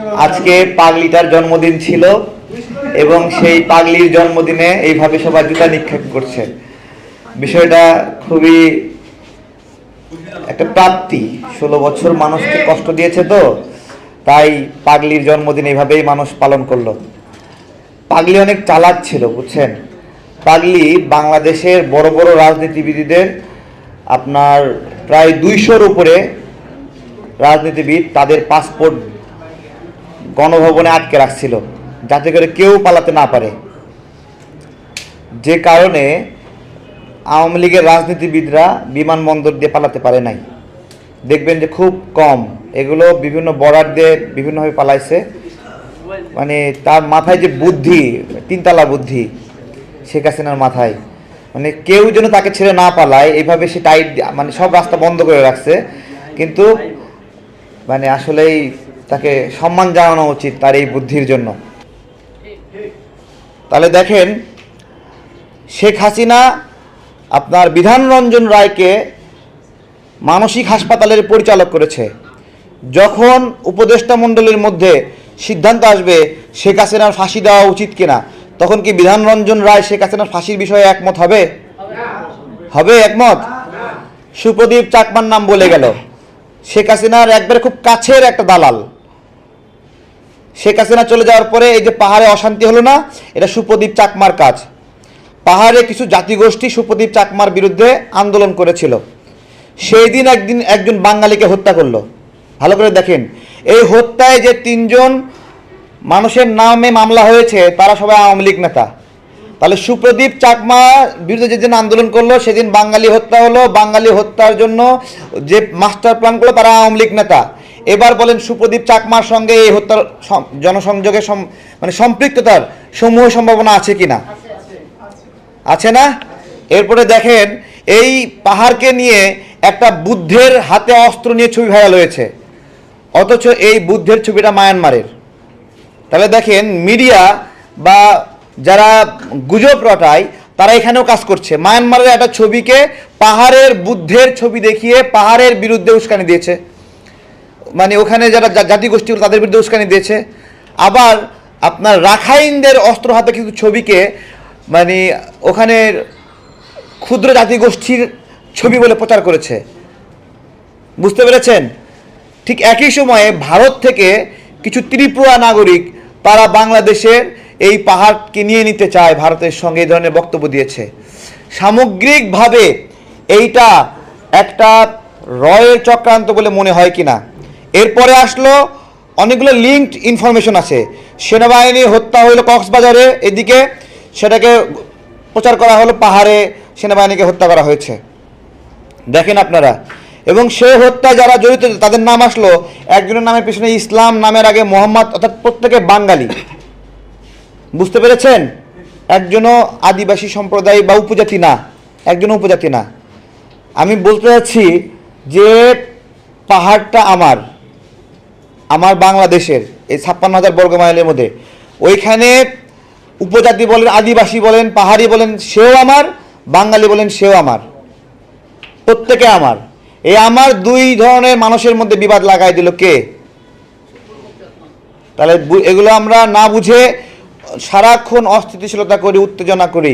আজকে পাগলিটার জন্মদিন ছিল এবং সেই পাগলির জন্মদিনে এইভাবে সবাই জুতা নিক্ষেপ করছে। বিষয়টা খুবই একটা প্রাপ্তি। ষোলো বছর মানুষকে কষ্ট দিয়েছে তো, তাই পাগলির জন্মদিন এইভাবেই মানুষ পালন করল। পাগলি অনেক চালাক ছিল, বুঝছেন? পাগলি বাংলাদেশের বড় বড় রাজনীতিবিদদের আপনার প্রায় দুইশোর উপরে রাজনীতিবিদ তাদের পাসপোর্ট গণভবনে আটকে রাখছিল, যাতে করে কেউ পালাতে না পারে। যে কারণে আওয়ামী লীগের রাজনীতিবিদরা বিমানবন্দর দিয়ে পালাতে পারে নাই। দেখবেন যে খুব কম। এগুলো বিভিন্ন বর্ডার দিয়ে বিভিন্নভাবে পালাইছে। মানে তার মাথায় যে বুদ্ধি, তিনতলা বুদ্ধি, শেখ হাসিনার মাথায়। মানে কেউ যেন তাকে ছেড়ে না পালায় এইভাবে সে টাইট মানে সব রাস্তা বন্ধ করে রাখছে। কিন্তু মানে আসলেই তাকে সম্মান জানানো উচিত তার এই বুদ্ধির জন্য। তাহলে দেখেন, শেখ হাসিনা আপনার বিধানরঞ্জন রায়কে মানসিক হাসপাতালের পরিচালক করেছে। যখন উপদেষ্টা মণ্ডলীর মধ্যে সিদ্ধান্ত আসবে শেখ হাসিনার ফাঁসি দেওয়া উচিত কিনা, তখন কি বিধানরঞ্জন রায় শেখ হাসিনার ফাঁসির বিষয়ে একমত হবে? হবে একমত? সুপ্রদীপ চাকমার নাম বলে গেল। শেখ হাসিনার একবারে খুব কাছের একটা দালাল। শেখ হাসিনা চলে যাওয়ার পরে এই যে পাহাড়ে অশান্তি হলো না, এটা সুপ্রদীপ চাকমার কাজ। পাহাড়ে কিছু জাতিগোষ্ঠী সুপ্রদীপ চাকমার বিরুদ্ধে আন্দোলন করেছিল। সেই দিন একদিন একজন বাঙালিকে হত্যা করল। ভালো করে দেখেন, এই হত্যায় যে তিনজন মানুষের নামে মামলা হয়েছে, তারা সবাই আওয়ামী লীগ নেতা। তাহলে সুপ্রদীপ চাকমা বিরুদ্ধে যেদিন আন্দোলন করল, সেদিন বাঙালি হত্যা হলো। বাঙালি হত্যার জন্য যে মাস্টার প্ল্যান করল, তারা আওয়ামী লীগ নেতা। এবার বলেন সুপ্রদীপ চাকমার সঙ্গে এই হত্যার সম- মানে সম্পৃক্ততার সমূহ সম্ভাবনা আছে কি না আছে না? এরপরে দেখেন, এই পাহাড়কে নিয়ে একটা বুদ্ধের হাতে অস্ত্র নিয়ে ছবি ভাইরাল হয়েছে। অথচ এই বুদ্ধের ছবিটা মায়ানমারের। তাহলে দেখেন, মিডিয়া বা যারা গুজব রটায়, তারা এখানেও কাজ করছে। মায়ানমারের একটা ছবিকে পাহাড়ের বুদ্ধের ছবি দেখিয়ে পাহাড়ের বিরুদ্ধে উস্কানি দিয়েছে। মানে ওখানে যারা জাতিগোষ্ঠী তাদের বিরুদ্ধে উস্কানি দিয়েছে। আবার আপনার রাখাইনদের অস্ত্র হাতে কিছু ছবিকে মানে ওখানে ক্ষুদ্র জাতিগোষ্ঠীর ছবি বলে প্রচার করেছে। বুঝতে পেরেছেন? ঠিক একই সময়ে ভারত থেকে কিছু ত্রিপুরা নাগরিক তারা বাংলাদেশের এই পাহাড়কে নিয়ে নিতে চায়, ভারতের সঙ্গে এই ধরনের বক্তব্য দিয়েছে। সামগ্রিকভাবে এইটা একটা রয়ের চক্রান্ত বলে মনে হয় কিনা? এরপরে আসলো অনেকগুলো লিঙ্কড ইনফরমেশন আছে। সেনাবাহিনী হত্যা হইল কক্সবাজারে, এদিকে সেটাকে প্রচার করা হলো পাহাড়ে, সেনাবাহিনীকে হত্যা করা হয়েছে। দেখেন আপনারা। এবং সে হত্যা যারা জড়িত, তাদের নাম আসলো একজনের নামের পিছনে ইসলাম, নামের আগে মোহাম্মদ, অর্থাৎ প্রত্যেকে বাঙালি। বুঝতে পেরেছেন? একজনও আদিবাসী সম্প্রদায় বা উপজাতি না। একজনও উপজাতি না। আমি বলতে চাচ্ছি যে পাহাড়টা আমার। আমার বাংলাদেশের, এই ছাপ্পান্ন হাজার বর্গ মাইলের মধ্যে। ওইখানে উপজাতি বলেন, আদিবাসী বলেন, পাহাড়ি বলেন, সেও আমার, বাঙালি বলেন, সেও আমার। প্রত্যেকে আমার। এই আমার দুই ধরনের মানুষের মধ্যে বিবাদ লাগাই দিল কে? তাহলে এগুলো আমরা না বুঝে সারাক্ষণ অস্থিতিশীলতা করি, উত্তেজনা করি।